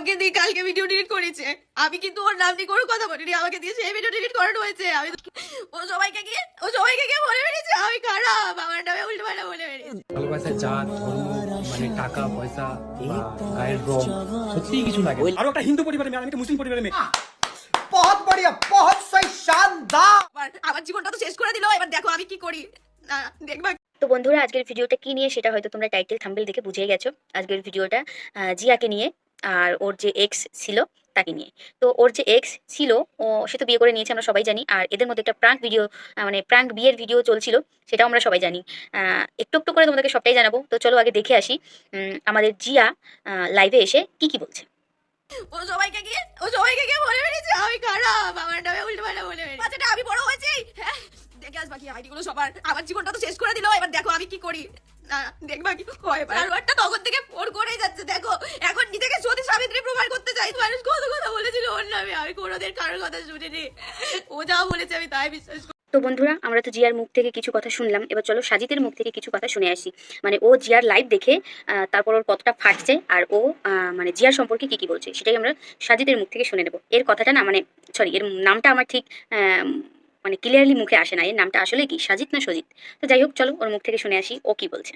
আমাকে দিয়ে কালকে ভিডিও ডিলিট করেছে। আমি কিন্তু ওর নাম নিয়ে কোনো কথা বলিনি আমাকে দিয়ে সেই ভিডিও ডিলিট করানো হয়েছে। আমি ও সবাইকে গিয়ে ও সবাইকে গিয়ে বলে বেরিয়েছে আমি খারাপ আমার নামে উল্টো পাল্টা বলে ভালোবাসা মানে টাকা পয়সা গায়ের রং কিছু লাগে আর একটা হিন্দু মেয়ে আমি একটা মুসলিম মেয়ে। বহুত বড়িয়া বহুত শানদার। আমার জীবনটা তো শেষ করে দিলো এবার দেখো আমি কি করি। দেখবা তো বন্ধুরা আজকের ভিডিওটা কি নিয়ে সেটা হয়তো তোমরা টাইটেল থাম্বেল দেখে বুঝে গেছো। আজকের ভিডিওটা জিয়াকে নিয়ে আর ওর যে এক্স ছিল তাকে নিয়ে। তো ওর যে এক্স ছিল ও সে তো বিয়ে করে নিয়েছে আমরা সবাই জানি। আর এদের মধ্যে একটা প্রাঙ্ক ভিডিও মানে প্রাঙ্ক বিয়ের ভিডিও চলছিল সেটাও আমরা সবাই জানি। আহ, একটু একটু করে তোমাদেরকে সবটাই জানাব। তো চলো আগে দেখে আসি আমাদের জিয়া লাইভে এসে কি কি বলছে। ও সবাইকে গিয়ে ও সবাইকে গিয়ে বলে বেরিয়েছে আমি খারাপ আমার নামে উল্টো পাল্টা বলে বেরিয়েছে আমি বড় হয়েছি? হ্যাঁ দেখে আসবা কি আইডি সবার। আমার জীবনটা তো শেষ করে দিল এবার দেখো আমি কি করি। না দেখবা কি? হয় আর একটা তখন থেকে ফোন করেই যাচ্ছে দেখো। এখন নিজেকে সতী সাবিত্রী প্রমাণ করতে চাই মানুষ কত কথা বলেছিল ওর কোনোদিন কারোর কথা শুনিনি। ও যা বলেছে আমি তাই বিশ্বাস করি। তো বন্ধুরা আমরা তো জিয়ার মুখ থেকে কিছু কথা শুনলাম। এবার চলো সাজিদের মুখ থেকে কিছু কথা শুনে আসি। মানে ও জিয়ার লাইভ দেখে তারপর ওর কতটা ফাটছে আর ও মানে জিয়ার সম্পর্কে কি কি বলছে সেটাই আমরা সাজিদের মুখ থেকে শুনে নেব। এর কথাটা না মানে সরি এর নামটা আমার ঠিক আহ, মানে ক্লিয়ারলি মুখে আসে না। এর নামটা আসলে কি সাজিত না সজিত? তো যাই হোক চলো ওর মুখ থেকে শুনে আসি ও কি বলছে।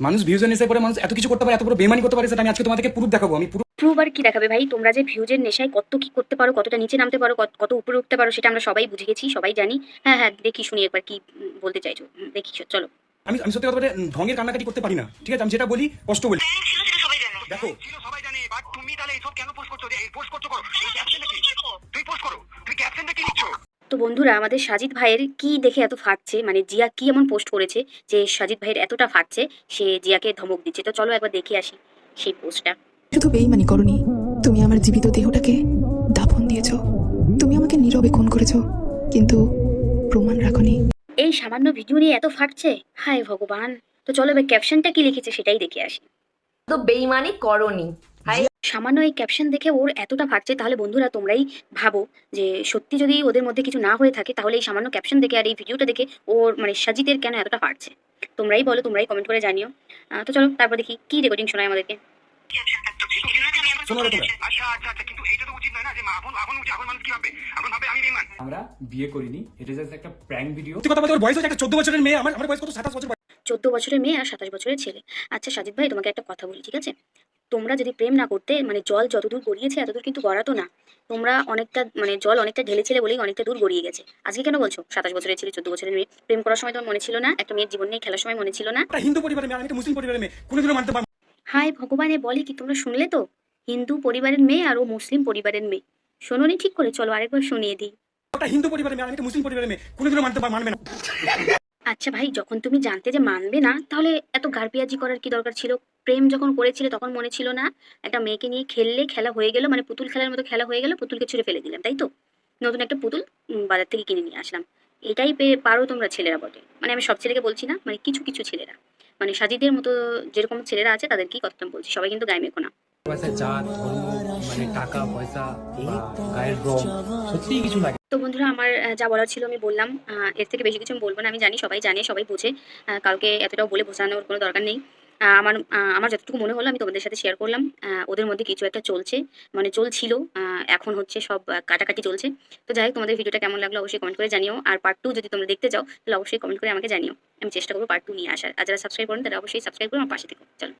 মানুষ ভিউজের নেশায় পরে মানুষ এত কিছু করতে পারে এত বড় বেমানি করতে পারে সেটা আমি আজকে তোমাদেরকে প্রুফ দেখাবো। আমি পুরো প্রুভ আর কি দেখাবে ভাই? তোমরা যে ভিউজের নেশায় কত কি করতে পারো কতটা নিচে নামতে পারো কত- কত উপরে উঠতে পারো সেটা আমরা সবাই বুঝে গেছি সবাই জানি। হ্যাঁ হ্যাঁ দেখি শুনি একবার কি বলতে চাইছো। দেখি চলো। আমি আমি সত্যি কথা বলতে ঢঙ্গের কান্নাকাটি করতে পারি না ঠিক আছে? আমি যেটা বলি কষ্ট বলি। দেখো। সবাই জানে বাট তুমি তাহলে এইসব কেন পোস্ট করছ? যে এই পোস্ট করছ করো এই ক্যাপশনটা কি? তুই পোস্ট করো তুমি ক্যাপশনটা কি লিখছো? তো বন্ধুরা আমাদের সাজিদ ভাইয়ের কি দেখে এত ফাটছে? মানে জিয়া কি এমন পোস্ট করেছে যে সাজিদ ভাইয়ের এতটা ফাটছে সে জিয়াকে ধমক দিচ্ছে? তো চলো একবার দেখে আসি সেই পোস্টটা শুধু বেইমানি করনি। তুমি আমার জীবিত দেহটাকে দাফন দিয়েছ। তুমি আমাকে নীরবে খুন করেছ। কিন্তু প্রমাণ রাখনি। এই সামান্য ভিডিও নিয়ে এত ফাটছে? হায় ভগবান। তো চলো এবার ক্যাপশনটা কি লিখেছে সেটাই দেখে আসি। তো বেইমানি করনি। সামান্য এই ক্যাপশন দেখে ওর এতটা ফাটছে তাহলে বন্ধুরা তোমরাই ভাবো যে সত্যি যদি ওদের মধ্যে কিছু না হয়ে থাকে তাহলে এই সামান্য ক্যাপশন দেখে আর এই ভিডিওটা দেখে ওর মানে সাজিদের কেন এতটা ফাটছে? তোমরাই বলো তোমরাই কমেন্ট করে জানিও। আহ, তো চলো তারপর দেখি কি রেকর্ডিং শোনায় আমাদেরকে? শোনো রে তোমরা কিন্তু এটা তো উচিত নয় না যে মা এখন এখন উচিত এখন মানুষ কি ভাববে? এখন ভাবে আমি বেমান আমরা বিয়ে করিনি এটা জাস্ট একটা প্র্যাঙ্ক ভিডিও কথা বলতে বয়স একটা চোদ্দ বছরের মেয়ে আমার আমার বয়স কত? সাতাশ বছর চোদ্দ বছরের মেয়ে আর সাতাশ বছরের ছেলে। আচ্ছা সাজিদ ভাই তোমাকে একটা কথা বলি ঠিক আছে? তোমরা যদি প্রেম না করতে মানে জল যতদূর গড়িয়েছে এতদূর কিন্তু গড়াতো না। তোমরা অনেকটা মানে জল অনেকটা ঢেলেছিলে বলেই অনেকটা দূর গড়িয়ে গেছে। আজকে কেন বলছো? সাতাশ বছরের ছেলে চোদ্দ বছরের মেয়ে। প্রেম করার সময় তোমার মনে ছিল না? একটা মেয়ের জীবন নিয়ে খেলার সময় মনে ছিল না? হিন্দু পরিবারের মেয়ে মুসলিম পরিবারের মেয়ে। কোনোদিনও মানতে পারব হায় ভগবানে বলে কি তোমরা শুনলে তো? হিন্দু পরিবারের মেয়ে আর ও মুসলিম পরিবারের মেয়ে। শোনোনি ঠিক করে চলো আরেকবার শুনিয়ে দিই। একটা হিন্দু পরিবারের মেয়ে আমি মুসলিম পরিবারের মেয়ে। কোনোদিনও মানতে মানবে না। আচ্ছা ভাই যখন তুমি জানতে যে মানবে না তাহলে এত গারপিয়াজি করার কি দরকার ছিল? প্রেম যখন করেছিলে তখন মনে ছিল না একটা মেয়েকে নিয়ে খেললে খেলা হয়ে গেল মানে পুতুল খেলার মতো খেলা হয়ে গেল পুতুলকে ছুঁড়ে ফেলে দিলাম তাই তো? নতুন একটা পুতুল বাজার থেকে কিনে নিয়ে আসলাম। এটাই পে- পারো তোমরা ছেলেরা বটে। মানে আমি সব ছেলেকে বলছি না মানে কিছু কিছু ছেলেরা। মানে সাজিদের মতো যেরকম ছেলেরা আছে তাদেরকেই কথা বলছি। সবাই কিন্তু গায়ে মেখো না। জাত ধর্ম মানে টাকা পয়সা গায়ের রং সত্যিই কিছু লাগে। তো বন্ধুরা আমার যা বলার ছিল আমি বললাম। এর থেকে বেশি কিছু বলব না। আমি জানি সবাই জানে সবাই বোঝে। কাউকে এতটাও বলে বোঝানোর কোনো দরকার নেই। আমার আমার যতটুকু মনে হলো আমি তোমাদের সাথে শেয়ার করলাম। ওদের মধ্যে কিছু একটা চলছে মানে চলছিল এখন হচ্ছে সব কাটাকাটি চলছে। তো যাই হোক, তোমাদের ভিডিওটা কেমন লাগল অবশ্যই কমেন্ট করে জানিও। আর পার্ট টু যদি তোমরা দেখতে চাও, তাহলে অবশ্যই কমেন্ট করে আমাকে জানিও। আমি চেষ্টা করব পার্ট টু নিয়ে আসার। আর যারা সাবস্ক্রাইব করেন, তারা অবশ্যই সাবস্ক্রাইব করে, আমার পাশে থেকো। চলো।